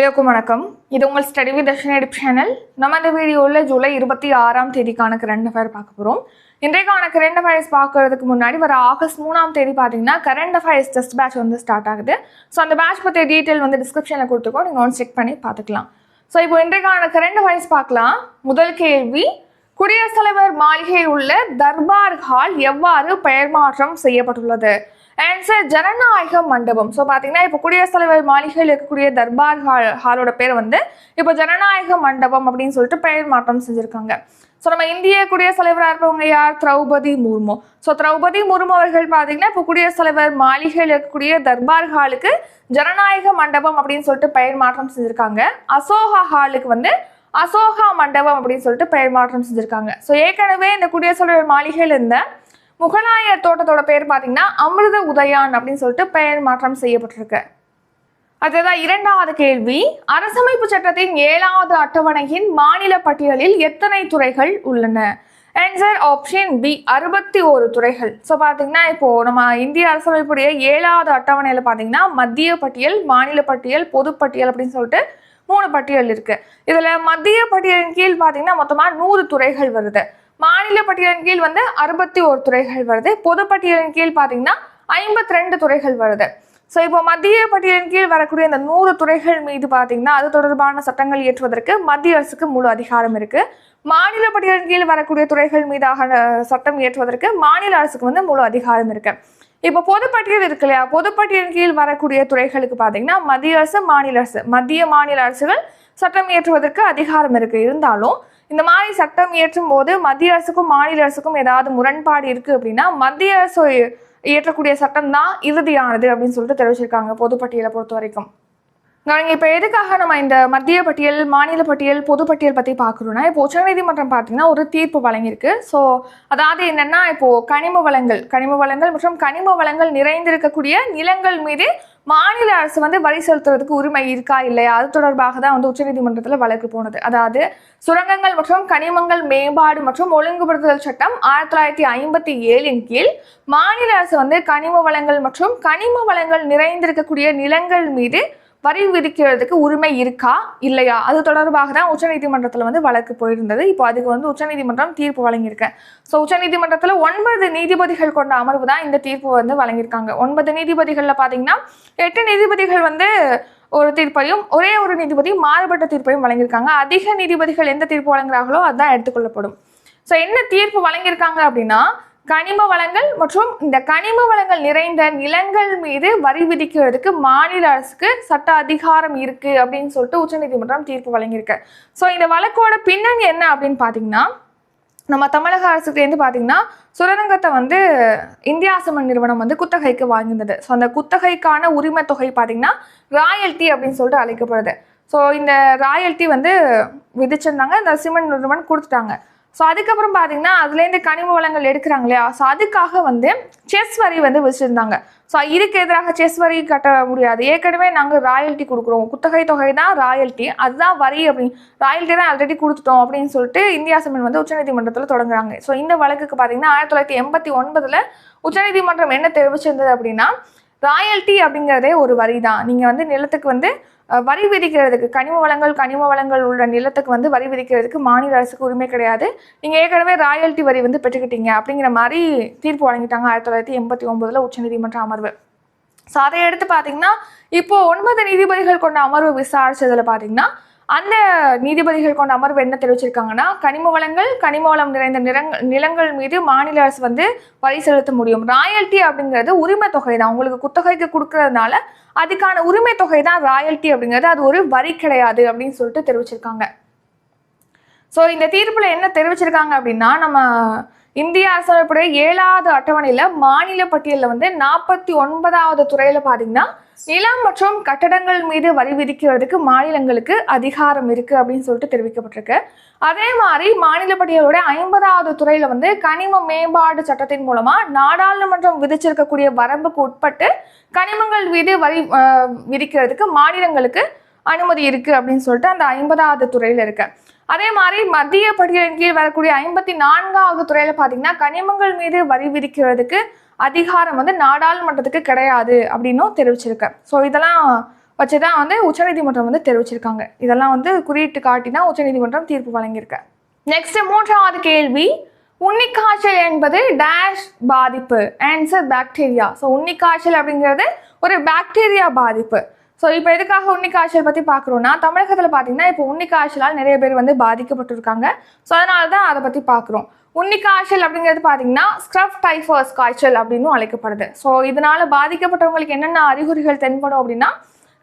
எல்லோருக்கும் வணக்கம். இது உங்கள் ஸ்டடி வித் தர்ஷன் சேனல் நம்ம இந்த வீடியோவில் ஜூலை இருபத்தி ஆறாம் தேதிக்கான கரண்ட் அஃபேர் பார்க்க போகிறோம் இன்றைக்கான கரண்ட் அஃபேர்ஸ் பார்க்கறதுக்கு முன்னாடி வர ஆகஸ்ட் மூணாம் தேதி பார்த்தீங்கன்னா கரண்ட் அஃபேர்ஸ் டெஸ்ட் பேட்ச் வந்து ஸ்டார்ட் ஆகுது. ஸோ அந்த பேட்ச் பற்றிய டீட்டெயில் வந்து டிஸ்கிரிப்ஷனில் கொடுத்துருக்கோம். நீங்கள் ஒன்று செக் பண்ணி பார்த்துக்கலாம். ஸோ இப்போ இன்றைக்கான கரண்ட் அஃபேர்ஸ் பார்க்கலாம். முதல் கேள்வி குடியரசுத் தலைவர் மாளிகையில் உள்ள தர்பார் ஹால் எவ்வாறு பெயர் மாற்றம் செய்யப்பட்டுள்ளது? ஆன்சர் ஜனநாயக மண்டபம். ஸோ பார்த்தீங்கன்னா இப்போ குடியரசுத் தலைவர் மாளிகையில் இருக்கக்கூடிய தர்பார் ஹால் ஹாலோட பேர் வந்து இப்போ ஜனநாயக மண்டபம் அப்படின்னு சொல்லிட்டு பெயர் மாற்றம் செஞ்சுருக்காங்க. ஸோ நம்ம இந்திய குடியரசுத் தலைவராக இருப்பவங்க யார்? திரௌபதி முர்மு. ஸோ திரௌபதி முர்மு அவர்கள் பார்த்தீங்கன்னா இப்போ குடியரசுத் தலைவர் மாளிகையில் இருக்கக்கூடிய தர்பார் ஹாலுக்கு ஜனநாயக மண்டபம் அப்படின்னு சொல்லிட்டு பெயர் மாற்றம் செஞ்சுருக்காங்க. அசோகா ஹாலுக்கு வந்து அசோகா மண்டபம் அப்படின்னு சொல்லிட்டு பெயர் மாற்றம் செஞ்சுருக்காங்க. ஸோ ஏற்கனவே இந்த குடியரசுத் தலைவர் மாளிகையில் இருந்த முகலாயர் தோட்டத்தோட பெயர் பார்த்தீங்கன்னா அமிர்த உதயான் அப்படின்னு சொல்லிட்டு பெயர் மாற்றம் செய்யப்பட்டிருக்கு. அடுத்ததான் இரண்டாவது கேள்வி அரசமைப்பு சட்டத்தின் ஏழாவது அட்டவணையின் மாநில பட்டியலில் எத்தனை துறைகள் உள்ளன? ஆன்சர் ஆப்ஷன் பி அறுபத்தி ஒரு துறைகள். ஸோ பார்த்தீங்கன்னா இப்போ நம்ம இந்திய அரசமைப்புடைய ஏழாவது அட்டவணையில் பார்த்தீங்கன்னா மத்திய பட்டியல் மாநில பட்டியல் பொதுப்பட்டியல் அப்படின்னு சொல்லிட்டு மூணு பட்டியல் இருக்கு. இதில் மத்திய பட்டியலின் கீழ் பார்த்தீங்கன்னா மொத்தமாக நூறு துறைகள் வருது. மாநில பட்டியலின் கீழ் வந்து அறுபத்தி ஒரு துறைகள் வருது. பொதுப்பட்டியலின் கீழ் பார்த்தீங்கன்னா ஐம்பத்தி ரெண்டு துறைகள் வருது. ஸோ இப்போ மத்திய பட்டியலின் கீழ் வரக்கூடிய இந்த நூறு துறைகள் மீது பார்த்தீங்கன்னா அது தொடர்பான சட்டங்கள் இயற்றுவதற்கு மத்திய அரசுக்கு முழு அதிகாரம் இருக்கு. மாநில பட்டியலின் கீழ் வரக்கூடிய துறைகள் மீதாக சட்டம் இயற்றுவதற்கு மாநில அரசுக்கு வந்து முழு அதிகாரம் இருக்கு. இப்போ பொதுப்பட்டியல் இருக்கு இல்லையா? பொதுப்பட்டியலின் கீழ் வரக்கூடிய துறைகளுக்கு பார்த்தீங்கன்னா மத்திய அரசு மாநில அரசு. மத்திய மாநில அரசுகள் சட்டம் இயற்றுவதற்கு அதிகாரம் இருக்கு. இருந்தாலும் இந்த மாதிரி சட்டம் இயற்றும் போது மத்திய அரசுக்கும் மாநில அரசுக்கும் ஏதாவது முரண்பாடு இருக்கு அப்படின்னா மத்திய அரசு இயற்றக்கூடிய சட்டம் தான் இறுதியானது அப்படின்னு சொல்லிட்டு தெரிவிச்சிருக்காங்க பொதுப்பட்டியலை பொறுத்த வரைக்கும். நாங்கள் இப்போ எதுக்காக நம்ம இந்த மத்திய பட்டியல் மாநில பட்டியல் பொதுப்பட்டியல் பற்றி பார்க்குறோன்னா இப்போ உச்சநீதிமன்றம் பார்த்தீங்கன்னா ஒரு தீர்ப்பு வழங்கியிருக்கு. ஸோ அதாவது என்னென்னா இப்போது கனிம வளங்கள் கனிம வளங்கள் மற்றும் கனிம வளங்கள் நிறைந்திருக்கக்கூடிய நிலங்கள் மீது மாநில அரசு வந்து வரி செலுத்துறதுக்கு உரிமை இருக்கா இல்லையா? அது தொடர்பாக தான் வந்து உச்சநீதிமன்றத்தில் வழக்கு போனது. அதாவது சுரங்கங்கள் மற்றும் கனிமங்கள் மேம்பாடு மற்றும் ஒழுங்குபடுத்துதல் சட்டம் ஆயிரத்தி தொள்ளாயிரத்தி ஐம்பத்தி ஏழின் கீழ் மாநில அரசு வந்து கனிம வளங்கள் மற்றும் கனிம வளங்கள் நிறைந்திருக்கக்கூடிய நிலங்கள் மீது வரி விதிக்கிறதுக்கு உரிமை இருக்கா? இல்லையா? அது தொடர்பாக தான் உச்சநீதிமன்றத்தில் வந்து வழக்கு போயிருந்தது. இப்போ அதுக்கு வந்து உச்சநீதிமன்றம் தீர்ப்பு வழங்கியிருக்கேன் ஸோ உச்சநீதிமன்றத்தில் ஒன்பது நீதிபதிகள் கொண்ட அமர்வு தான் இந்த தீர்ப்பு வந்து வழங்கியிருக்காங்க. ஒன்பது நீதிபதிகளில் பார்த்தீங்கன்னா எட்டு நீதிபதிகள் வந்து ஒரு தீர்ப்பையும் ஒரே ஒரு நீதிபதி மாறுபட்ட தீர்ப்பையும் வழங்கியிருக்காங்க. அதிக நீதிபதிகள் எந்த தீர்ப்பு வழங்குறாங்களோ அதுதான் எடுத்துக்கொள்ளப்படும் ஸோ என்ன தீர்ப்பு வழங்கியிருக்காங்க அப்படின்னா கனிம வளங்கள் மற்றும் இந்த கனிம வளங்கள் நிறைந்த நிலங்கள் மீது வரி விதிக்கிறதுக்கு மாநில அரசுக்கு சட்ட அதிகாரம் இருக்கு அப்படின்னு சொல்லிட்டு உச்சநீதிமன்றம் தீர்ப்பு வழங்கியிருக்கு. ஸோ இந்த வழக்கோட பின்னணி என்ன அப்படின்னு பார்த்தீங்கன்னா நம்ம தமிழக அரசுலேருந்து பார்த்தீங்கன்னா சுரங்கத்தை வந்து இந்தியா சிமெண்ட் நிறுவனம் வந்து குத்தகைக்கு வாங்கியிருந்தது. ஸோ அந்த குத்தகைக்கான உரிமை தொகை பார்த்தீங்கன்னா ராயல்டி அப்படின்னு சொல்லிட்டு அழைக்கப்படுது. ஸோ இந்த ராயல்டி வந்து விதிச்சிருந்தாங்க. இந்த சிமெண்ட் நிறுவனம் கொடுத்துட்டாங்க. ஸோ அதுக்கப்புறம் பார்த்தீங்கன்னா அதுலேருந்து கனிம வளங்கள் எடுக்கிறாங்க இல்லையா? ஸோ அதுக்காக வந்து செஸ் வரி வந்து வச்சுருந்தாங்க ஸோ இதுக்கு எதிராக செஸ் வரி கட்ட முடியாது. ஏற்கனவே நாங்கள் ராயல்ட்டி கொடுக்குறோம். குத்தகை தொகை தான் ராயல்ட்டி அதுதான் வரி அப்படின்னு ராயல்ட்டி தான் ஆல்ரெடி கொடுத்துட்டோம் அப்படின்னு சொல்லிட்டு இந்தியா சிமெண்ட் வந்து உச்சநீதிமன்றத்தில் தொடங்குறாங்க. ஸோ இந்த வழக்குக்கு பார்த்தீங்கன்னா ஆயிரத்தி தொள்ளாயிரத்தி எண்பத்தி ஒன்பதில் உச்சநீதிமன்றம் என்ன தெரிவிச்சிருந்தது அப்படின்னா ராயல்ட்டி அப்படிங்கிறதே ஒரு வரி தான் நீங்கள் வந்து நிலத்துக்கு வந்து வரி விதிக்கிறதுக்கு கனிம வளங்கள் கனிம வளங்கள் உள்ள நிலத்துக்கு வந்து வரி விதிக்கிறதுக்கு மாநில அரசுக்கு உரிமை கிடையாது. நீங்கள் ஏற்கனவே ராயல்ட்டி வரி வந்து பெற்றுக்கிட்டீங்க அப்படிங்கிற மாதிரி தீர்ப்பு வழங்கிட்டாங்க ஆயிரத்தி தொள்ளாயிரத்தி எண்பத்தி ஒன்பதில் உச்சநீதிமன்ற அமர்வு. ஸோ அதை எடுத்து பார்த்தீங்கன்னா இப்போது ஒன்பது நீதிபதிகள் கொண்ட அமர்வு விசாரித்ததில் பார்த்தீங்கன்னா அந்த நீதிபதிகள் கொண்ட அமர்வு என்ன தெரிவிச்சிருக்காங்கன்னா கனிம வளங்கள் கனிம வளம் நிறைந்த நிலங்கள் நிலங்கள் மீது மாநில அரசு வந்து வரி செலுத்த முடியும். ராயல்டி அப்படிங்கிறது உரிமை தொகை தான் உங்களுக்கு குத்தகைக்கு கொடுக்கறதுனால அதுக்கான உரிமை தொகை தான் ராயல்டி அப்படிங்கிறது. அது ஒரு வரி கிடையாது அப்படின்னு சொல்லிட்டு தெரிவிச்சிருக்காங்க. ஸோ இந்த தீர்ப்பில் என்ன தெரிவிச்சிருக்காங்க அப்படின்னா நம்ம இந்திய அரசமைப்புடைய ஏழாவது அட்டவணையில் மாநில பட்டியலில் வந்து நாற்பத்தி ஒன்பதாவது துறையில் பார்த்தீங்கன்னா நிலம் மற்றும் கட்டடங்கள் மீது வரி விதிக்கிறதுக்கு மாநிலங்களுக்கு அதிகாரம் இருக்கு அப்படின்னு சொல்லிட்டு தெரிவிக்கப்பட்டிருக்கு. அதே மாதிரி மாநில பட்டியலோட ஐம்பதாவது துறையில வந்து கனிம மேம்பாடு சட்டத்தின் மூலமா நாடாளுமன்றம் விதிச்சிருக்கக்கூடிய வரம்புக்கு உட்பட்டு கனிமங்கள் மீது வரி விதிக்கிறதுக்கு மாநிலங்களுக்கு அனுமதி இருக்கு அப்படின்னு சொல்லிட்டு அந்த ஐம்பதாவது துறையில இருக்குது அதே மாதிரி மத்திய பட்டியலின் கீழ் வரக்கூடிய ஐம்பத்தி நான்காவது துறையில பாத்தீங்கன்னா கனிமங்கள் மீது வரி விதிக்கிறதுக்கு அதிகாரம் வந்து நாடாளுமன்றத்துக்கு கிடையாது அப்படின்னும் தெரிவிச்சிருக்க. ஸோ இதெல்லாம் வச்சு தான் வந்து உச்சநீதிமன்றம் வந்து தெரிவிச்சிருக்காங்க. இதெல்லாம் வந்து குறியிட்டு காட்டினா உச்சநீதிமன்றம் தீர்ப்பு வழங்கியிருக்க. நெக்ஸ்ட் மூன்றாவது கேள்வி. உன்னிக்காய்ச்சல் என்பது டேஷ் பாதிப்பு ஆன்சர் பாக்டீரியா. ஸோ உன்னிக்காய்ச்சல் அப்படிங்கிறது ஒரு பாக்டீரியா பாதிப்பு. ஸோ இப்போ எதுக்காக உன்னிக்காய்ச்சல் பற்றி பார்க்குறோன்னா தமிழகத்தில் பார்த்தீங்கன்னா இப்போ உன்னிக்காய்ச்சலால் நிறைய பேர் வந்து பாதிக்கப்பட்டிருக்காங்க. ஸோ அதனால தான் அதை பற்றி பார்க்குறோம் உன்னிக்காய்ச்சல் அப்படிங்கிறது பார்த்தீங்கன்னா ஸ்க்ரப் டைஃபர்ஸ் காய்ச்சல் அப்படின்னு அழைக்கப்படுது. ஸோ இதனால பாதிக்கப்பட்டவங்களுக்கு என்னென்ன அறிகுறிகள் தென்படும் அப்படின்னா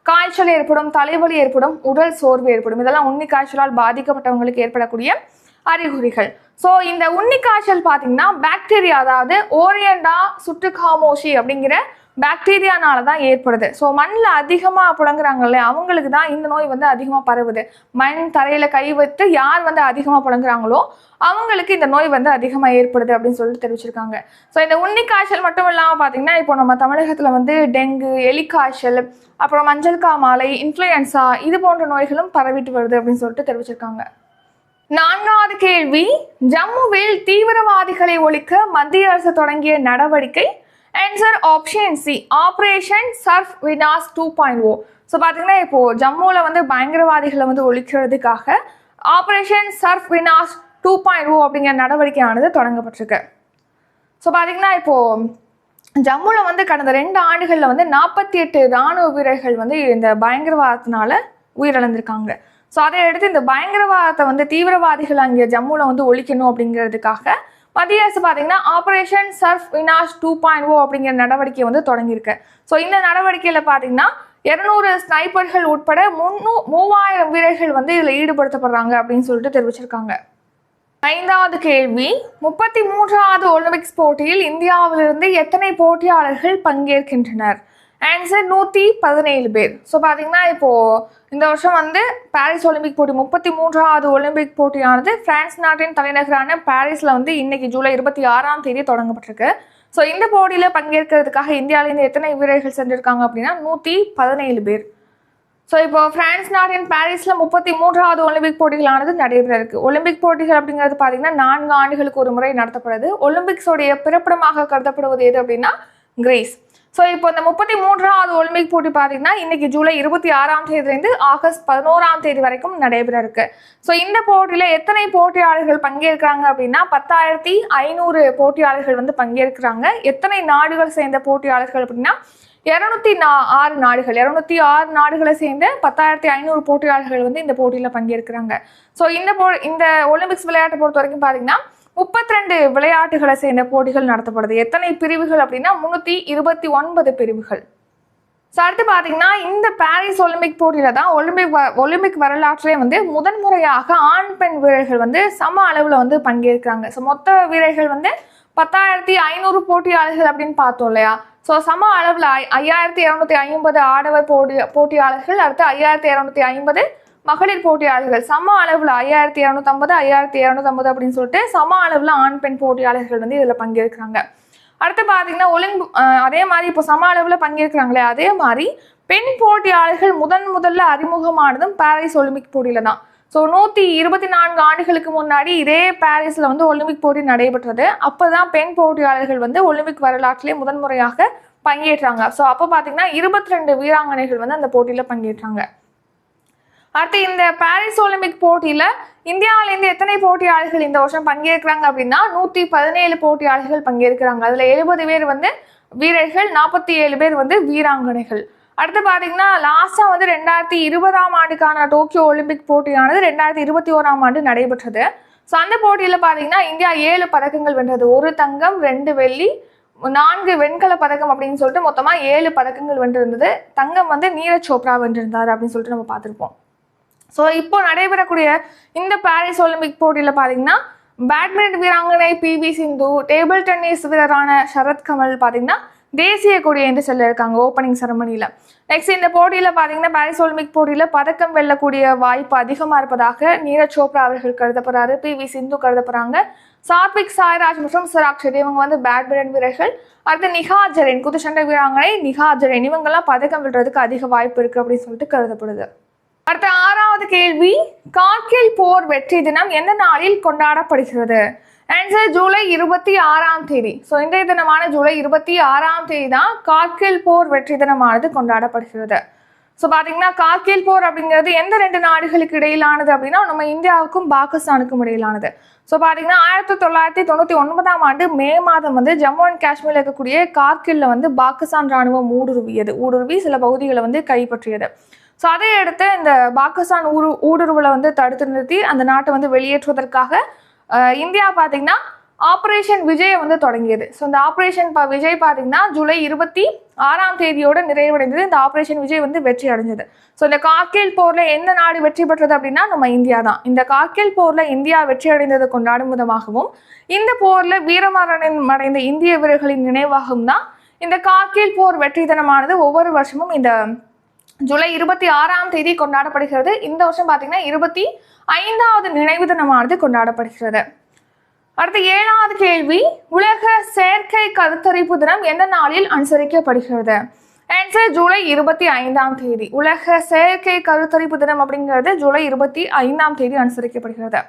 காய்ச்சல் ஏற்படும் தலைவலி ஏற்படும் உடல் சோர்வு ஏற்படும். இதெல்லாம் உன்னி காய்ச்சலால் பாதிக்கப்பட்டவங்களுக்கு ஏற்படக்கூடிய அறிகுறிகள். ஸோ இந்த உன்னி காய்ச்சல் பார்த்தீங்கன்னா பாக்டீரியா அதாவது ஓரியண்டா சுட்டுகாமோஷி அப்படிங்கிற பாக்டீரியானால தான் ஏற்படுது. ஸோ மண்ணில் அதிகமாக புழங்குறாங்கல்ல அவங்களுக்கு தான் இந்த நோய் வந்து அதிகமாக பரவுது. மண் தரையில் கை வைத்து யார் வந்து அதிகமாக புழங்குறாங்களோ அவங்களுக்கு இந்த நோய் வந்து அதிகமாக ஏற்படுது அப்படின்னு சொல்லிட்டு தெரிவிச்சிருக்காங்க. ஸோ இந்த உண்ணி காய்ச்சல் மட்டும் இல்லாமல் பார்த்தீங்கன்னா இப்போ நம்ம தமிழகத்தில் வந்து டெங்கு எலிக்காய்ச்சல் அப்புறம் மஞ்சள் காமாலை இன்ஃப்ளூயன்ஸா இது போன்ற நோய்களும் பரவிட்டு வருது அப்படின்னு சொல்லிட்டு தெரிவிச்சிருக்காங்க. நான்காவது கேள்வி ஜம்முவில் தீவிரவாதிகளை ஒழிக்க மத்திய அரசு தொடங்கிய நடவடிக்கை answer option C operation Sarp Vinash two point O so பார்த்தீங்கன்னா இப்போது ஜம்முவில் வந்து பயங்கரவாதிகளை வந்து ஒழிக்கிறதுக்காக operation Sarp Vinash two point O அப்படிங்கிற நடவடிக்கையானது தொடங்கப்பட்டிருக்கு. ஸோ பார்த்தீங்கன்னா இப்போது ஜம்முவில் வந்து கடந்த ரெண்டு ஆண்டுகளில் வந்து நாற்பத்தி எட்டு இராணுவ வீரர்கள் வந்து இந்த பயங்கரவாதத்தினால உயிரிழந்திருக்காங்க. ஸோ அதை அடுத்து இந்த பயங்கரவாதத்தை வந்து தீவிரவாதிகள் அங்கே ஜம்முவில் வந்து ஒழிக்கணும் அப்படிங்கிறதுக்காக மத்திய அரசு பார்த்தீங்கன்னா operation Sarp Vinash two point O oh அப்படிங்கிற நடவடிக்கை வந்து தொடங்கியிருக்கு. ஸோ இந்த நடவடிக்கையில் பார்த்தீங்கன்னா இருநூறு ஸ்னைப்பர்கள் உட்பட முன்னூ மூவாயிரம் வீரர்கள் வந்து இதில் ஈடுபடுத்தப்படுறாங்க அப்படின்னு சொல்லிட்டு தெரிவிச்சிருக்காங்க. ஐந்தாவது கேள்வி முப்பத்தி மூன்றாவது ஒலிம்பிக்ஸ் போட்டியில் இந்தியாவிலிருந்து எத்தனை போட்டியாளர்கள் பங்கேற்கின்றனர்? ஆன்சர் நூற்றி பதினேழு பேர். ஸோ பார்த்தீங்கன்னா இப்போது இந்த வருஷம் வந்து பாரிஸ் ஒலிம்பிக் போட்டி முப்பத்தி மூன்றாவது ஒலிம்பிக் போட்டியானது பிரான்ஸ் நாட்டின் தலைநகரான பாரிஸில் வந்து இன்னைக்கு ஜூலை இருபத்தி ஆறாம் தேதி தொடங்கப்பட்டிருக்கு. ஸோ இந்த போட்டியில் பங்கேற்கிறதுக்காக இந்தியாவிலேருந்து எத்தனை வீரர்கள் சென்றிருக்காங்க அப்படின்னா நூற்றி பதினேழு பேர். ஸோ இப்போ பிரான்ஸ் நாட்டின் பாரிஸில் முப்பத்தி மூன்றாவது ஒலிம்பிக் போட்டிகளானது நடைபெற இருக்கு ஒலிம்பிக் போட்டிகள் அப்படிங்கிறது பார்த்தீங்கன்னா நான்கு ஆண்டுகளுக்கு ஒரு முறை நடத்தப்படுது. ஒலிம்பிக்ஸோடைய பிறப்பிடமாக கருதப்படுவது எது அப்படின்னா கிரீஸ் ஸோ இப்போ இந்த முப்பத்தி மூன்றாவது ஒலிம்பிக் போட்டி பார்த்தீங்கன்னா இன்னைக்கு ஜூலை இருபத்தி ஆறாம் தேதியிலிருந்து ஆகஸ்ட் பதினோராம் தேதி வரைக்கும் நடைபெற இருக்கு ஸோ இந்த போட்டியில் எத்தனை போட்டியாளர்கள் பங்கேற்கிறாங்க அப்படின்னா பத்தாயிரத்தி ஐநூறு போட்டியாளர்கள் வந்து பங்கேற்கிறாங்க. எத்தனை நாடுகள் சேர்ந்த போட்டியாளர்கள் அப்படின்னா இரநூத்தி நா ஆறு நாடுகள் இரநூத்தி ஆறு நாடுகளை சேர்ந்த பத்தாயிரத்தி ஐநூறு போட்டியாளர்கள் வந்து இந்த போட்டியில் பங்கேற்கிறாங்க. ஸோ இந்த போ இந்த ஒலிம்பிக்ஸ் விளையாட்டை பொறுத்த வரைக்கும் பார்த்தீங்கன்னா முப்பத்தி ரெண்டு விளையாட்டுகளை சேர்ந்த போட்டிகள் நடத்தப்படுது. எத்தனை பிரிவுகள் அப்படின்னா முன்னூற்றி இருபத்தி ஒன்பது பிரிவுகள். ஸோ அடுத்து பார்த்தீங்கன்னா இந்த பாரிஸ் ஒலிம்பிக் போட்டியில் தான் ஒலிம்பிக் வ- ஒலிம்பிக் வரலாற்றிலே வந்து முதன்முறையாக ஆண் பெண் வீரர்கள் வந்து சம அளவில் வந்து பங்கேற்கிறாங்க. ஸோ மொத்த வீரர்கள் வந்து பத்தாயிரத்தி ஐநூறு போட்டியாளர்கள் அப்படின்னு பார்த்தோம் இல்லையா? ஸோ சம அளவில் ஐ ஐயாயிரத்தி இரநூத்தி ஐம்பது ஆடவர் போட்டி போட்டியாளர்கள் அடுத்து ஐயாயிரத்தி இரநூத்தி ஐம்பது மகளிர் போட்டியாளர்கள் சம அளவில் ஐயாயிரத்தி இரநூத்தம்பது ஐயாயிரத்தி இரநூத்தம்பது அப்படின்னு சொல்லிட்டு சம அளவில் ஆண் பெண் போட்டியாளர்கள் வந்து இதில் பங்கேற்கிறாங்க. அடுத்து பார்த்தீங்கன்னா ஒலிம்பு அதே மாதிரி இப்போ சம அளவில் பங்கேற்கிறாங்களே அதே மாதிரி பெண் போட்டியாளர்கள் முதன் முதல்ல அறிமுகமானதும் பாரிஸ் ஒலிம்பிக் போட்டியில் தான். ஸோ நூற்றி இருபத்தி நான்கு ஆண்டுகளுக்கு முன்னாடி இதே பாரிஸில் வந்து ஒலிம்பிக் போட்டி நடைபெற்றது. அப்போ தான் பெண் போட்டியாளர்கள் வந்து ஒலிம்பிக் வரலாற்றிலே முதன்முறையாக பங்கேற்றாங்க. ஸோ அப்போ பார்த்தீங்கன்னா இருபத்தி ரெண்டு வீராங்கனைகள் வந்து அந்த போட்டியில் பங்கேற்றாங்க. அடுத்து இந்த பாரிஸ் ஒலிம்பிக் போட்டியில இந்தியாவிலேருந்து எத்தனை போட்டியாளர்கள் இந்த வருஷம் பங்கேற்கிறாங்க அப்படின்னா நூற்றி பதினேழு போட்டியாளர்கள் பங்கேற்கிறாங்க. அதுல எழுபது பேர் வந்து வீரர்கள் நாற்பத்தி ஏழு பேர் வந்து வீராங்கனைகள். அடுத்து பார்த்தீங்கன்னா லாஸ்ட்டாக வந்து ரெண்டாயிரத்தி இருபதாம் ஆண்டுக்கான டோக்கியோ ஒலிம்பிக் போட்டியானது ரெண்டாயிரத்தி இருபத்தி ஓராம் ஆண்டு நடைபெற்றது. ஸோ அந்த போட்டியில் பார்த்தீங்கன்னா இந்தியா ஏழு பதக்கங்கள் வென்றது. ஒரு தங்கம் ரெண்டு வெள்ளி நான்கு வெண்கல பதக்கம் அப்படின்னு சொல்லிட்டு மொத்தமாக ஏழு பதக்கங்கள் வென்றிருந்தது. தங்கம் வந்து நீரஜ் சோப்ரா வென்றிருந்தார் அப்படின்னு சொல்லிட்டு நம்ம பார்த்துருப்போம். ஸோ இப்போ நடைபெறக்கூடிய இந்த பாரிஸ் ஒலிம்பிக் போட்டியில் பார்த்தீங்கன்னா பேட்மிண்டன் வீராங்கனை பிவி சிந்து டேபிள் டென்னிஸ் வீரரான சரத்கமல் பார்த்தீங்கன்னா தேசிய கொடி என்று சொல்லியிருக்காங்க ஓப்பனிங் செரமனியில் நெக்ஸ்ட் இந்த போட்டியில் பார்த்தீங்கன்னா பாரிஸ் ஒலிம்பிக் போட்டியில் பதக்கம் வெல்லக்கூடிய வாய்ப்பு அதிகமாக இருப்பதாக நீரஜ் சோப்ரா அவர்கள் கருதப்படுறாரு பிவி சிந்து கருதப்படுறாங்க சாத்விக் சாய்ராஜ் மற்றும் சிராக் ஷெட்டி இவங்க வந்து பேட்மிண்டன் வீரர்கள். அடுத்து நிகா ஜெரின் குத்துச்சண்டை வீராங்கனை நிகா ஜெரின் இவங்கெல்லாம் பதக்கம் வெல்றதுக்கு அதிக வாய்ப்பு இருக்குது அப்படின்னு சொல்லிட்டு கருதப்படுது. அடுத்த ஆறாவது கேள்வி கார்கில் போர் வெற்றி தினம் எந்த நாளில் கொண்டாடப்படுகிறது? ஆன்சர் ஜூலை இருபத்தி ஆறாம் தேதி. ஸோ இன்றைய தினமான ஜூலை இருபத்தி ஆறாம் தேதி தான் கார்கில் போர் வெற்றி தினமானது கொண்டாடப்படுகிறது. ஸோ பார்த்தீங்கன்னா கார்கில் போர் அப்படிங்கிறது எந்த ரெண்டு நாடுகளுக்கு இடையிலானது அப்படின்னா நம்ம இந்தியாவுக்கும் பாகிஸ்தானுக்கும் இடையிலானது. ஸோ பார்த்தீங்கன்னா ஆயிரத்தி தொள்ளாயிரத்தி தொண்ணூற்றி ஒன்பதாம் ஆண்டு மே மாதம் வந்து ஜம்மு அண்ட் காஷ்மீரில் இருக்கக்கூடிய கார்கில்ல வந்து பாகிஸ்தான் ராணுவம் ஊடுருவியது. ஊடுருவி சில பகுதிகளை வந்து கைப்பற்றியது. ஸோ அதை அடுத்து இந்த பாகிஸ்தான் ஊரு ஊடுருவலை வந்து தடுத்து நிறுத்தி அந்த நாட்டை வந்து வெளியேற்றுவதற்காக இந்தியா பார்த்தீங்கன்னா ஆப்ரேஷன் விஜய் வந்து தொடங்கியது. ஸோ இந்த ஆப்ரேஷன் ப விஜய் பார்த்தீங்கன்னா ஜூலை இருபத்தி ஆறாம் தேதியோடு நிறைவடைந்தது. இந்த ஆப்ரேஷன் விஜய் வந்து வெற்றி அடைஞ்சது. ஸோ இந்த காக்கில் போரில் எந்த நாடு வெற்றி பெற்றது அப்படின்னா நம்ம இந்தியா தான். இந்த காக்கில் போரில் இந்தியா வெற்றி அடைந்ததை கொண்டாடும் விதமாகவும் இந்த போரில் வீரமரணம் அடைந்த இந்திய வீரர்களின் நினைவாகவும் தான் இந்த காக்கில் போர் வெற்றி தினமானது ஒவ்வொரு வருஷமும் இந்த ஜூலை இருபத்தி ஆறாம் தேதி கொண்டாடப்படுகிறது. இந்த வருஷம் பார்த்தீங்கன்னா இருபத்தி ஐந்தாவது நினைவு தினமானது கொண்டாடப்படுகிறது. அடுத்த ஏழாவது கேள்வி உலக செயற்கை கருத்தரிப்பு தினம் எந்த நாளில் அனுசரிக்கப்படுகிறது? ஆன்சர் ஜூலை இருபத்தி ஐந்தாம் தேதி. உலக செயற்கை கருத்தரிப்பு தினம் அப்படிங்கிறது ஜூலை இருபத்தி ஐந்தாம் தேதி அனுசரிக்கப்படுகிறது.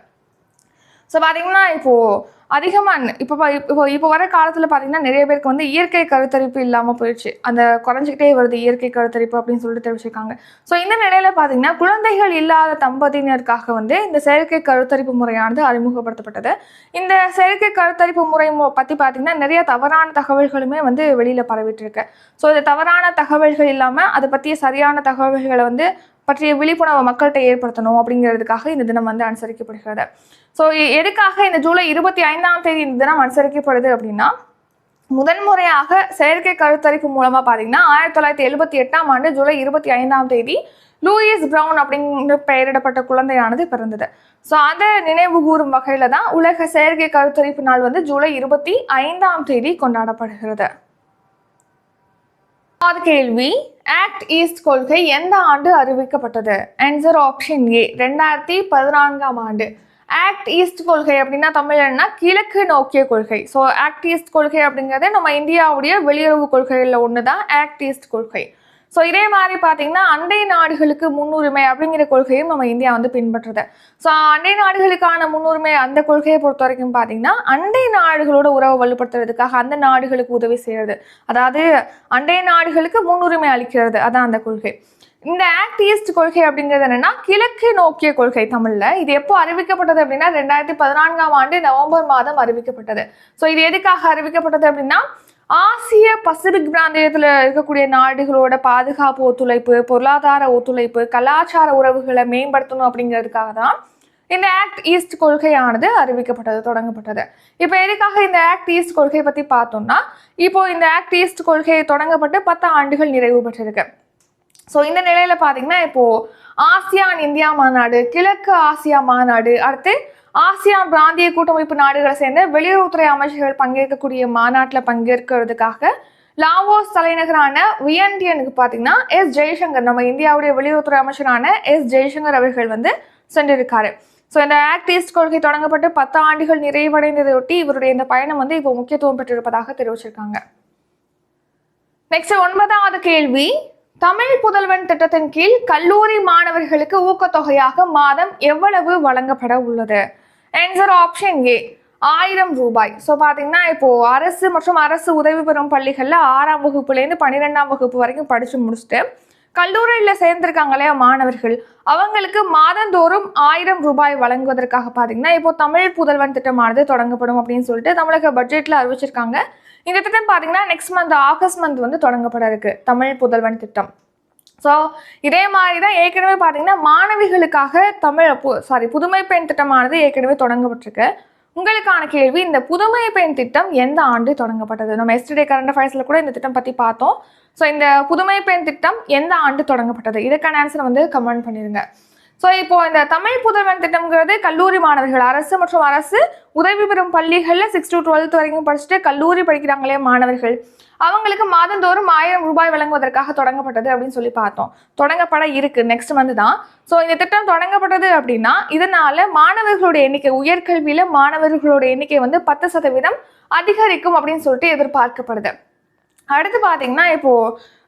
ஸோ பார்த்தீங்கன்னா இப்போது அதிகமாக இப்போ இப்போ இப்போ வர காலத்தில் பார்த்தீங்கன்னா நிறைய பேருக்கு வந்து இயற்கை கருத்தரிப்பு இல்லாமல் போயிடுச்சு. அந்த குறைஞ்சிக்கிட்டே வருது இயற்கை கருத்தரிப்பு அப்படின்னு சொல்லிட்டு தெரிவிச்சிருக்காங்க. ஸோ இந்த நிலையில் பார்த்தீங்கன்னா குழந்தைகள் இல்லாத தம்பதியினருக்காக வந்து இந்த செயற்கை கருத்தரிப்பு முறையானது அறிமுகப்படுத்தப்பட்டது. இந்த செயற்கை கருத்தரிப்பு முறை மு- பற்றி பார்த்தீங்கன்னா நிறைய தவறான தகவல்களுமே வந்து வெளியில் பரவிட்டு இருக்கு. ஸோ இந்த தவறான தகவல்கள் இல்லாமல் அதை பற்றிய சரியான தகவல்களை வந்து பற்றிய விழிப்புணர்வை மக்கள்கிட்ட ஏற்படுத்தணும் அப்படிங்கிறதுக்காக இந்த தினம் வந்து அனுசரிக்கப்படுகிறது. ஸோ எதுக்காக இந்த ஜூலை இருபத்தி ஐந்தாம் தேதி இந்த தினம் அனுசரிக்கப்படுது அப்படின்னா முதன்முறையாக செயற்கை கருத்தரிப்பு மூலமாக பார்த்தீங்கன்னா ஆயிரத்தி தொள்ளாயிரத்தி எழுபத்தி எட்டாம் ஆண்டு ஜூலை இருபத்தி ஐந்தாம் தேதி லூயிஸ் ப்ரவுன் அப்படின்னு பெயரிடப்பட்ட குழந்தையானது பிறந்தது. ஸோ அதை நினைவு கூறும் வகையில் தான் உலக செயற்கை கருத்தரிப்பு நாள் வந்து ஜூலை இருபத்தி ஐந்தாம் தேதி கொண்டாடப்படுகிறது. ஆறு கேள்வி ஆக்ட் ஈஸ்ட் கொள்கை எந்த ஆண்டு அறிவிக்கப்பட்டது? ஆன்சர் ஆப்ஷன் ஏ ரெண்டாயிரத்தி பதினான்காம் ஆண்டு. ஆக்ட் ஈஸ்ட் கொள்கை அப்படின்னா தமிழ்னா கிழக்கு நோக்கிய கொள்கை. ஸோ ஆக்ட் ஈஸ்ட் கொள்கை அப்படிங்கிறது நம்ம இந்தியாவுடைய வெளியுறவு கொள்கைகளில் ஒன்று தான் ஆக்ட் ஈஸ்ட் கொள்கை. ஸோ இதே மாதிரி பார்த்தீங்கன்னா அண்டை நாடுகளுக்கு முன்னுரிமை அப்படிங்கிற கொள்கையும் நம்ம இந்தியா வந்து பின்பற்றுது. ஸோ அண்டை நாடுகளுக்கான முன்னுரிமை அந்த கொள்கையை பொறுத்த வரைக்கும் பார்த்தீங்கன்னா அண்டை நாடுகளோட உறவை வலுப்படுத்துறதுக்காக அந்த நாடுகளுக்கு உதவி செய்கிறது அதாவது அண்டை நாடுகளுக்கு முன்னுரிமை அளிக்கிறது. அதான் அந்த கொள்கை. இந்த ஆக்ட் ஈஸ்ட் கொள்கை அப்படிங்கிறது என்னன்னா கிழக்கு நோக்கிய கொள்கை தமிழ்ல. இது எப்போ அறிவிக்கப்பட்டது அப்படின்னா ரெண்டாயிரத்தி பதினான்காம் ஆண்டு நவம்பர் மாதம் அறிவிக்கப்பட்டது. ஸோ இது எதுக்காக அறிவிக்கப்பட்டது அப்படின்னா ஆசிய பசிபிக் பிராந்தியத்தில் இருக்கக்கூடிய நாடுகளோட பாதுகாப்பு ஒத்துழைப்பு பொருளாதார ஒத்துழைப்பு கலாச்சார உறவுகளை மேம்படுத்தணும் அப்படிங்கிறதுக்காக தான் இந்த ஆக்ட் ஈஸ்ட் கொள்கையானது அறிவிக்கப்பட்டது தொடங்கப்பட்டது. இப்போ எதுக்காக இந்த ஆக்ட் ஈஸ்ட் கொள்கையை பற்றி பார்த்தோம்னா இப்போ இந்த ஆக்ட் ஈஸ்ட் கொள்கை தொடங்கப்பட்டு பத்து ஆண்டுகள் நிறைவு பெற்றிருக்கு. ஸோ இந்த நிலையில் பார்த்தீங்கன்னா இப்போது ஆசியான் இந்தியா மாநாடு கிழக்கு ஆசியா மாநாடு அடுத்து ஆசியான் பிராந்திய கூட்டமைப்பு நாடுகளை சேர்ந்த வெளியுறவுத்துறை அமைச்சர்கள் பங்கேற்கக்கூடிய மாநாட்டில் பங்கேற்கிறதுக்காக லாவோஸ் தலைநகரான வியன்டியனுக்கு பார்த்தீங்கன்னா எஸ் ஜெய்சங்கர் நம்ம இந்தியாவுடைய வெளியுறவுத்துறை அமைச்சரான எஸ் ஜெய்சங்கர் அவர்கள் வந்து சென்றிருக்காரு. ஸோ இந்த ஆக்ட் ஈஸ்ட் கொள்கை தொடங்கப்பட்டு பத்து ஆண்டுகள் நிறைவடைந்ததையொட்டி இவருடைய இந்த பயணம் வந்து இப்போ முக்கியத்துவம் பெற்றிருப்பதாக தெரிவிச்சிருக்காங்க. நெக்ஸ்ட் ஒன்பதாவது கேள்வி. தமிழ் புதல்வன் திட்டத்தின் கீழ் கல்லூரி மாணவர்களுக்கு ஊக்கத்தொகையாக மாதம் எவ்வளவு வழங்கப்பட உள்ளது? ஆன்சர் ஆப்ஷன் ஏ ஆயிரம் ரூபாய். ஸோ பார்த்தீங்கன்னா இப்போது அரசு மற்றும் அரசு உதவி பெறும் பள்ளிகளில் ஆறாம் வகுப்புலேருந்து பன்னிரெண்டாம் வகுப்பு வரைக்கும் படித்து முடிச்சுட்டு கல்லூரியில் சேர்ந்திருக்காங்க இல்லையா மாணவர்கள். அவங்களுக்கு மாதந்தோறும் ஆயிரம் ரூபாய் வழங்குவதற்காக பார்த்தீங்கன்னா இப்போ தமிழ் புதல்வன் திட்டமானது தொடங்கப்படும் அப்படின்னு சொல்லிட்டு தமிழக பட்ஜெட்டில் அறிவிச்சிருக்காங்க. இந்த திட்டம் பார்த்தீங்கன்னா நெக்ஸ்ட் மந்த் ஆகஸ்ட் மந்த் வந்து தொடங்கப்பட இருக்கு தமிழ் புதல்வன் திட்டம். ஸோ இதே மாதிரி தான் ஏற்கனவே பார்த்தீங்கன்னா மாணவிகளுக்காக தமிழ் சாரி புதுமை பெண் திட்டமானது ஏற்கனவே தொடங்கப்பட்டிருக்கு. உங்களுக்கான கேள்வி இந்த புதுமை பெண் திட்டம் எந்த ஆண்டு தொடங்கப்பட்டது? நம்ம எஸ்டர்டே கரண்ட் அஃபேர்ஸில் கூட இந்த திட்டம் பற்றி பார்த்தோம். ஸோ இந்த புதுமை பெண் திட்டம் எந்த ஆண்டு தொடங்கப்பட்டது? இதுக்கான ஆன்சர் வந்து கமெண்ட் பண்ணிடுங்க ஸோ இப்போ இந்த தமிழ் புதல்வன் திட்டம்ங்கிறது கல்லூரி மாணவர்கள் அரசு மற்றும் அரசு உதவி பெறும் பள்ளிகளில் சிக்ஸ் டு டுவெல்த் வரைக்கும் படிச்சுட்டு கல்லூரி படிக்கிறாங்களே மாணவர்கள். அவங்களுக்கு மாதந்தோறும் ஆயிரம் ரூபாய் வழங்குவதற்காக தொடங்கப்பட்டது அப்படின்னு சொல்லி பார்த்தோம். தொடங்கப்பட இருக்கு. நெக்ஸ்ட் மந்த் தான். ஸோ இந்த திட்டம் தொடங்கப்பட்டது அப்படின்னா இதனால மாணவர்களுடைய எண்ணிக்கை உயர்கல்வியில மாணவர்களோட எண்ணிக்கை வந்து பத்து சதவீதம் அதிகரிக்கும் அப்படின்னு சொல்லிட்டு எதிர்பார்க்கப்படுது. அடுத்து பார்த்தீங்கன்னா இப்போ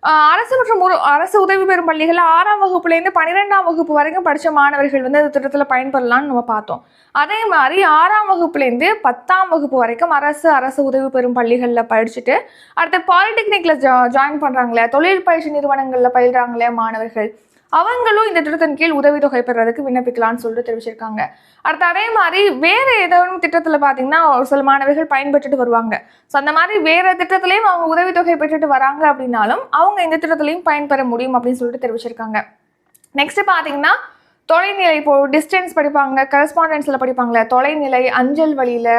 அரசு மற்றும் ஒரு அரசு உதவி பெறும் பள்ளிகளில் ஆறாம் வகுப்புலேருந்து பன்னிரெண்டாம் வகுப்பு வரைக்கும் படித்த மாணவர்கள் வந்து இந்த திட்டத்தில் பயன்பெறலாம்னு நம்ம பார்த்தோம். அதே மாதிரி ஆறாம் வகுப்புலேருந்து பத்தாம் வகுப்பு வரைக்கும் அரசு அரசு உதவி பெறும் பள்ளிகளில் படிச்சுட்டு அடுத்து பாலிடெக்னிக்கில் ஜா ஜாயின் பண்ணுறாங்களே தொழில் பயிற்சி நிறுவனங்களில் பயில்றாங்களே மாணவர்கள். அவங்களும் இந்த திட்டத்தின் கீழ் உதவித்தொகை பெறதுக்கு விண்ணப்பிக்கலாம்னு சொல்லிட்டு தெரிவிச்சிருக்காங்க. அடுத்து அதே மாதிரி வேற ஏதாவது திட்டத்தில் பார்த்தீங்கன்னா ஒரு சில மாணவர்கள் பயன்பெற்றுட்டு வருவாங்க. ஸோ அந்த மாதிரி வேற திட்டத்திலையும் அவங்க உதவித்தொகை பெற்றுட்டு வராங்க அப்படின்னாலும் அவங்க இந்த திட்டத்திலையும் பயன்பெற முடியும் அப்படின்னு சொல்லிட்டு தெரிவிச்சிருக்காங்க. நெக்ஸ்ட் பார்த்தீங்கன்னா தொலைநிலை இப்போ டிஸ்டன்ஸ் படிப்பாங்க கரஸ்பாண்டன்ஸில் படிப்பாங்களே தொலைநிலை அஞ்சல் வழியில்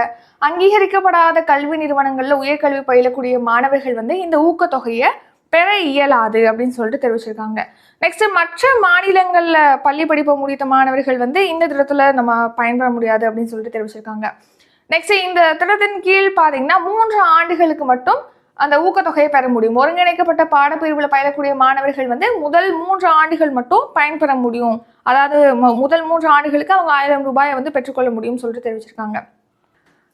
அங்கீகரிக்கப்படாத கல்வி நிறுவனங்களில் உயர்கல்வி பயிலக்கூடிய மாணவர்கள் வந்து இந்த ஊக்கத்தொகையை பெற இயலாது அப்படின்னு சொல்லிட்டு தெரிவிச்சிருக்காங்க. நெக்ஸ்ட் மற்ற மாநிலங்களில் பள்ளி படிப்பை முடித்த மாணவர்கள் வந்து இந்த திட்டத்தில் நம்ம பயன்பெற முடியாது அப்படின்னு சொல்லிட்டு தெரிவிச்சிருக்காங்க. நெக்ஸ்ட் இந்த திட்டத்தின் கீழ் பார்த்தீங்கன்னா மூன்று ஆண்டுகளுக்கு மட்டும் அந்த ஊக்கத்தொகையை பெற முடியும். ஒருங்கிணைக்கப்பட்ட பாடப்பிரிவில் பயிலக்கூடிய மாணவர்கள் வந்து முதல் மூன்று ஆண்டுகள் மட்டும் பயன்பெற முடியும். அதாவது முதல் மூன்று ஆண்டுகளுக்கு அவங்க ஆயிரம் ரூபாயை வந்து பெற்றுக்கொள்ள முடியும்னு சொல்லிட்டு தெரிவிச்சிருக்காங்க.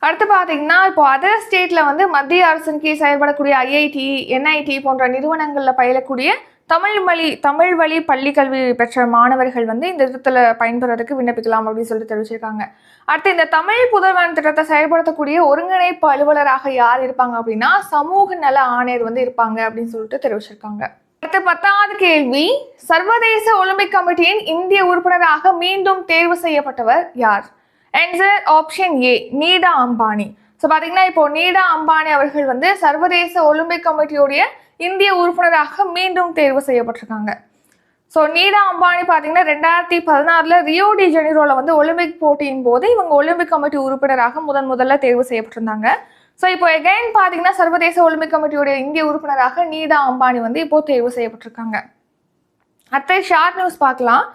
அடுத்து பார்த்தீங்கன்னா இப்போ அதர் ஸ்டேட்டில் வந்து மத்திய அரசின் கீழ் செயல்படக்கூடிய ஐஐடி என்ஐடி போன்ற நிறுவனங்களில் பயிலக்கூடிய தமிழ் மொழி தமிழ் வழி பள்ளி கல்வி பெற்ற மாணவர்கள் வந்து இந்த திட்டத்தில் பயன்பெறதுக்கு விண்ணப்பிக்கலாம் அப்படின்னு சொல்லிட்டு தெரிவிச்சிருக்காங்க. அடுத்து இந்த தமிழ் புதல்வன் திட்டத்தை செயல்படுத்தக்கூடிய ஒருங்கிணைப்பு அலுவலராக யார் இருப்பாங்க அப்படின்னா சமூக நல ஆணையர் வந்து இருப்பாங்க அப்படின்னு சொல்லிட்டு தெரிவிச்சிருக்காங்க. அடுத்து பத்தாவது கேள்வி சர்வதேச ஒலிம்பிக் கமிட்டியின் இந்திய உறுப்பினராக மீண்டும் தேர்வு செய்யப்பட்டவர் யார்? Answer option A Nita Ambani so பார்த்தீங்கன்னா இப்போ நீடா அம்பானி அவர்கள் வந்து சர்வதேச ஒலிம்பிக் கமிட்டியுடைய இந்திய உறுப்பினராக மீண்டும் தேர்வு செய்யப்பட்டிருக்காங்க. ஸோ நீடா அம்பானி பார்த்தீங்கன்னா ரெண்டாயிரத்தி பதினாறில் ரியோ டி ஜெனிரோவில் வந்து ஒலிம்பிக் போட்டியின் போது இவங்க ஒலிம்பிக் கமிட்டி உறுப்பினராக முதன் முதல்ல தேர்வு செய்யப்பட்டிருந்தாங்க. ஸோ இப்போ எகைன் பார்த்தீங்கன்னா சர்வதேச ஒலிம்பிக் கமிட்டியுடைய இந்திய உறுப்பினராக நீடா அம்பானி வந்து இப்போ தேர்வு செய்யப்பட்டிருக்காங்க. அடுத்த ஷார்ட் நியூஸ் பார்க்கலாம்.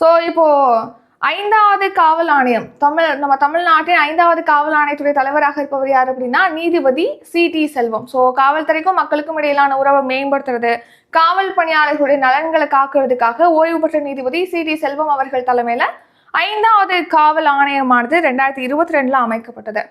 ஸோ இப்போது ஐந்தாவது காவல் ஆணையம் தமிழ் நம்ம தமிழ்நாட்டின் ஐந்தாவது காவல் ஆணையத்துடைய தலைவராக இருப்பவர் யார் அப்படின்னா நீதிபதி சி. டி. செல்வம். ஸோ காவல்துறைக்கும் மக்களுக்கும் இடையிலான உறவை மேம்படுத்துறது காவல் பணியாளர்களுடைய நலன்களை காக்கிறதுக்காக ஓய்வு பெற்ற நீதிபதி சி. டி. செல்வம் அவர்கள் தலைமையில ஐந்தாவது காவல் ஆணையமானது ரெண்டாயிரத்தி இருபத்தி ரெண்டுல அமைக்கப்பட்டது.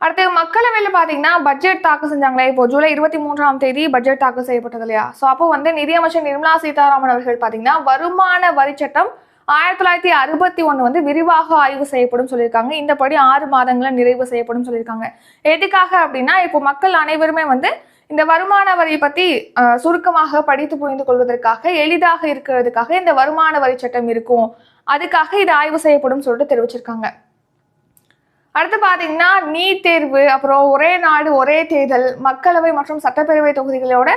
அடுத்து மக்களவையில் பார்த்தீங்கன்னா பட்ஜெட் தாக்கல் செஞ்சாங்களே இப்போ ஜூலை இருபத்தி மூன்றாம் தேதி பட்ஜெட் தாக்கல் செய்யப்பட்டது இல்லையா? ஸோ அப்போ வந்து நிதியமைச்சர் நிர்மலா சீதாராமன் அவர்கள் பார்த்தீங்கன்னா வருமான வரி சட்டம் ஆயிரத்தி தொள்ளாயிரத்தி அறுபத்தி ஒன்று வந்து விரிவாக ஆய்வு செய்யப்படும் சொல்லியிருக்காங்க. இந்த படி ஆறு மாதங்களில் நிறைவு செய்யப்படும் சொல்லியிருக்காங்க. எதுக்காக அப்படின்னா இப்போ மக்கள் அனைவருமே வந்து இந்த வருமான வரி பற்றி சுருக்கமாக படித்து புரிந்து கொள்வதற்காக எளிதாக இருக்கிறதுக்காக இந்த வருமான வரி சட்டம் இருக்கும். அதுக்காக இது ஆய்வு செய்யப்படும் சொல்லிட்டு தெரிவிச்சிருக்காங்க. அடுத்து பார்த்தீங்கன்னா நீட் தேர்வு அப்புறம் ஒரே நாடு ஒரே தேர்தல் மக்களவை மற்றும் சட்டப்பேரவை தொகுதிகளோட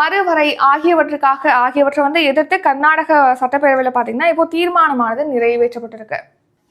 மறுவரை ஆகியவற்றுக்காக ஆகியவற்றை வந்து எதிர்த்து கர்நாடக சட்டப்பேரவையில் பார்த்தீங்கன்னா இப்போ தீர்மானமானது நிறைவேற்றப்பட்டிருக்கு.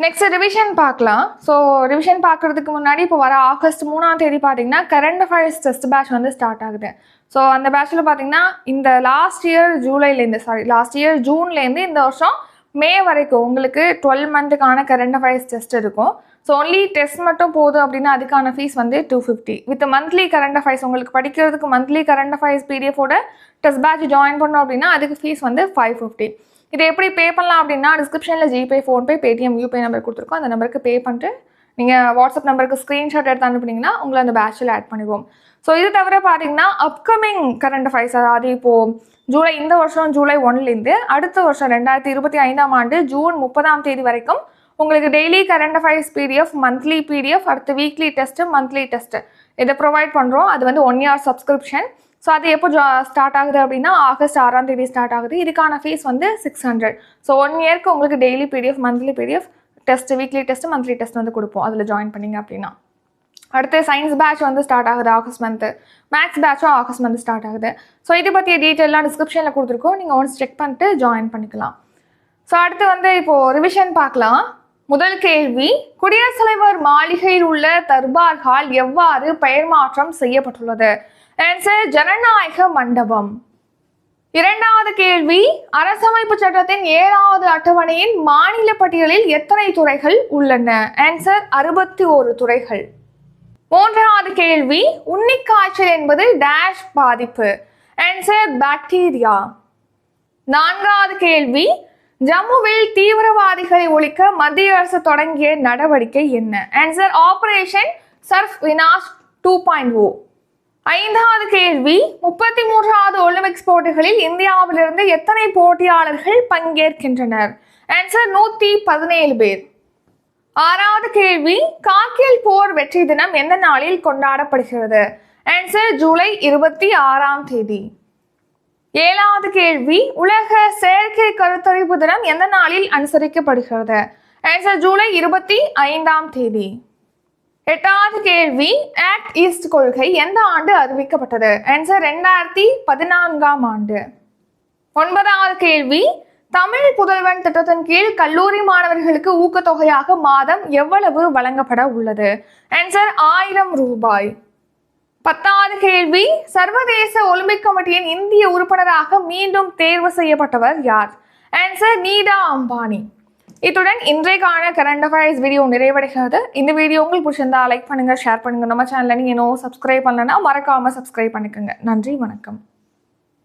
நெக்ஸ்ட் ரிவிஷன் பார்க்கலாம். ஸோ ரிவிஷன் பார்க்கறதுக்கு முன்னாடி இப்போ வர ஆகஸ்ட் மூணாம் தேதி பார்த்தீங்கன்னா கரண்ட் அஃபேர்ஸ் டெஸ்ட் பேட்ச் வந்து ஸ்டார்ட் ஆகுது. ஸோ அந்த பேட்சில் பார்த்தீங்கன்னா இந்த லாஸ்ட் இயர் ஜூலைலேருந்து சாரி லாஸ்ட் இயர் ஜூன்லேருந்து இந்த வருஷம் மே வரைக்கும் உங்களுக்கு டுவெல் மந்த்துக்கான கரண்ட் அஃபேர்ஸ் டெஸ்ட் இருக்கும். ஸோ ஒன்லி டெஸ்ட் மட்டும் போதும் அப்படின்னா அதுக்கான ஃபீஸ் வந்து two fifty with monthly current affairs உங்களுக்கு படிக்கிறதுக்கு monthly current affairs பிடிஎஃபோட test batch join பண்ணோம் அப்படின்னா அதுக்கு ஃபீஸ் வந்து ஃபைவ் ஃபிஃப்டி இதை எப்படி பே பண்ணலாம் அப்படின்னா டிஸ்கிரிப்ஷனில் GPay PhonePe Paytm YouPay number கொடுத்துருக்கோம். அந்த நம்பருக்கு பே பண்ணிட்டு நீங்கள் வாட்ஸ்அப் நம்பருக்கு ஸ்க்ரீன்ஷாட் எடுத்து அனுப்புனீங்கன்னா உங்களை அந்த பேட்சில் ஆட் பண்ணிடுவோம். ஸோ இது தவிர பார்த்தீங்கன்னா அப்கமிங் கரண்ட் அஃபைர்ஸ் அதாவது இப்போது ஜூலை இந்த வருஷம் ஜூலை ஒன்லேருந்து அடுத்த வருஷம் ரெண்டாயிரத்தி இருபத்தி ஐந்தாம் ஆண்டு ஜூன் முப்பதாம் தேதி வரைக்கும் உங்களுக்கு daily current affairs PDF monthly PDF அடுத்து வீக்லி டெஸ்ட்டு மந்த்லி டெஸ்ட்டு இதை ப்ரொவைட் பண்ணுறோம் அது வந்து ஒன் இயர் சப்ஸ்கிரிப்ஷன் ஸோ அது எப்போ ஜா ஸ்டார்ட் ஆகுது அப்படின்னா ஆகஸ்ட் ஆறாம் தேதி ஸ்டார்ட் ஆகுது. இதுக்கான ஃபீஸ் வந்து சிக்ஸ் ஹண்ட்ரட் ஸோ ஒன் இயர்க்கு உங்களுக்கு daily PDF monthly PDF test weekly test monthly test வந்து கொடுப்போம். அதில் ஜாயின் பண்ணீங்க அப்படின்னா. அடுத்து சயின்ஸ் பேட்ச் வந்து ஸ்டார்ட் ஆகுது ஆகஸ்ட் மந்த்து மேக்ஸ் பேட்சும் ஆகஸ்ட் மந்த் ஸ்டார்ட் ஆகுது. ஸோ இதை பற்றிய டீட்டெயிலாம் டிஸ்கிரிப்ஷனில் கொடுத்துருக்கோம். நீங்கள் ஒன்ஸ் செக் பண்ணிட்டு ஜாயின் பண்ணிக்கலாம். ஸோ அடுத்து வந்து இப்போது ரிவிஷன் பார்க்கலாம். முதல் கேள்வி குடியரசுத் தலைவர் மாளிகையில் உள்ள தர்பார் ஹால் எவ்வாறு பெயர் மாற்றம் செய்யப்பட்டுள்ளது? ஆன்சர் ஜனநாயக மண்டபம். இரண்டாவது கேள்வி அரசமைப்பு சட்டத்தின் ஏழாவது அட்டவணையின் மாநில பட்டியலில் எத்தனை துறைகள் உள்ளன? ஆன்சர் அறுபத்தி ஒரு துறைகள். மூன்றாவது கேள்வி உன்னிக்காய்ச்சல் என்பது டேஷ் பாதிப்பு. ஆன்சர் பாக்டீரியா நான்காவது கேள்வி ஜம்முவில் தீவிரவாதிகளை ஒழிக்க மத்திய அரசு தொடங்கிய நடவடிக்கை என்ன? Answer operation Sarp Vinash two point O ஐந்தாவது கேள்வி முப்பத்தி மூன்றாவது ஒலிம்பிக்ஸ் போட்டிகளில் இந்தியாவிலிருந்து எத்தனை போட்டியாளர்கள் பங்கேற்கின்றனர்? ஆன்சர் நூத்தி பதினேழு பேர். ஆறாவது கேள்வி காக்கில் போர் வெற்றி தினம் எந்த நாளில் கொண்டாடப்படுகிறது? ஆன்சர் ஜூலை இருபத்தி ஆறாம் தேதி. ஏழாவது கேள்வி உலக செயற்கை கருத்தரிப்பு தினம் எந்த நாளில் அனுசரிக்கப்படுகிறது? ஆன்சர் ஜூலை இருபத்தி ஐந்தாம் தேதி. எட்டாவது கேள்வி ஆக்ட் ஈஸ்ட் கொள்கை எந்த ஆண்டு அறிவிக்கப்பட்டது? ஆன்சர் ரெண்டாயிரத்தி பதினான்காம் ஆண்டு. ஒன்பதாவது கேள்வி தமிழ் புதல்வன் திட்டத்தின் கீழ் கல்லூரி மாணவர்களுக்கு ஊக்கத்தொகையாக மாதம் எவ்வளவு வழங்கப்பட உள்ளது? ஆன்சர் ஆயிரம் ரூபாய். பத்தாவது கேள்வி சர்வதேச ஒலிம்பிக் கமிட்டியின் இந்திய உறுப்பினராக மீண்டும் தேர்வு செய்யப்பட்டவர் யார்? ஆன்சர் நீதா அம்பானி. இத்துடன் இன்றைக்கான கரண்ட் அஃபேர்ஸ் வீடியோ நிறைவடைகிறது. இந்த வீடியோ உங்களுக்கு பிடிச்சிருந்தா லைக் பண்ணுங்க ஷேர் பண்ணுங்க. நம்ம சேனலை நீங்க இன்னும் சப்ஸ்கிரைப் பண்ணலன்னா மறக்காம சப்ஸ்கிரைப் பண்ணிக்கோங்க. நன்றி வணக்கம்.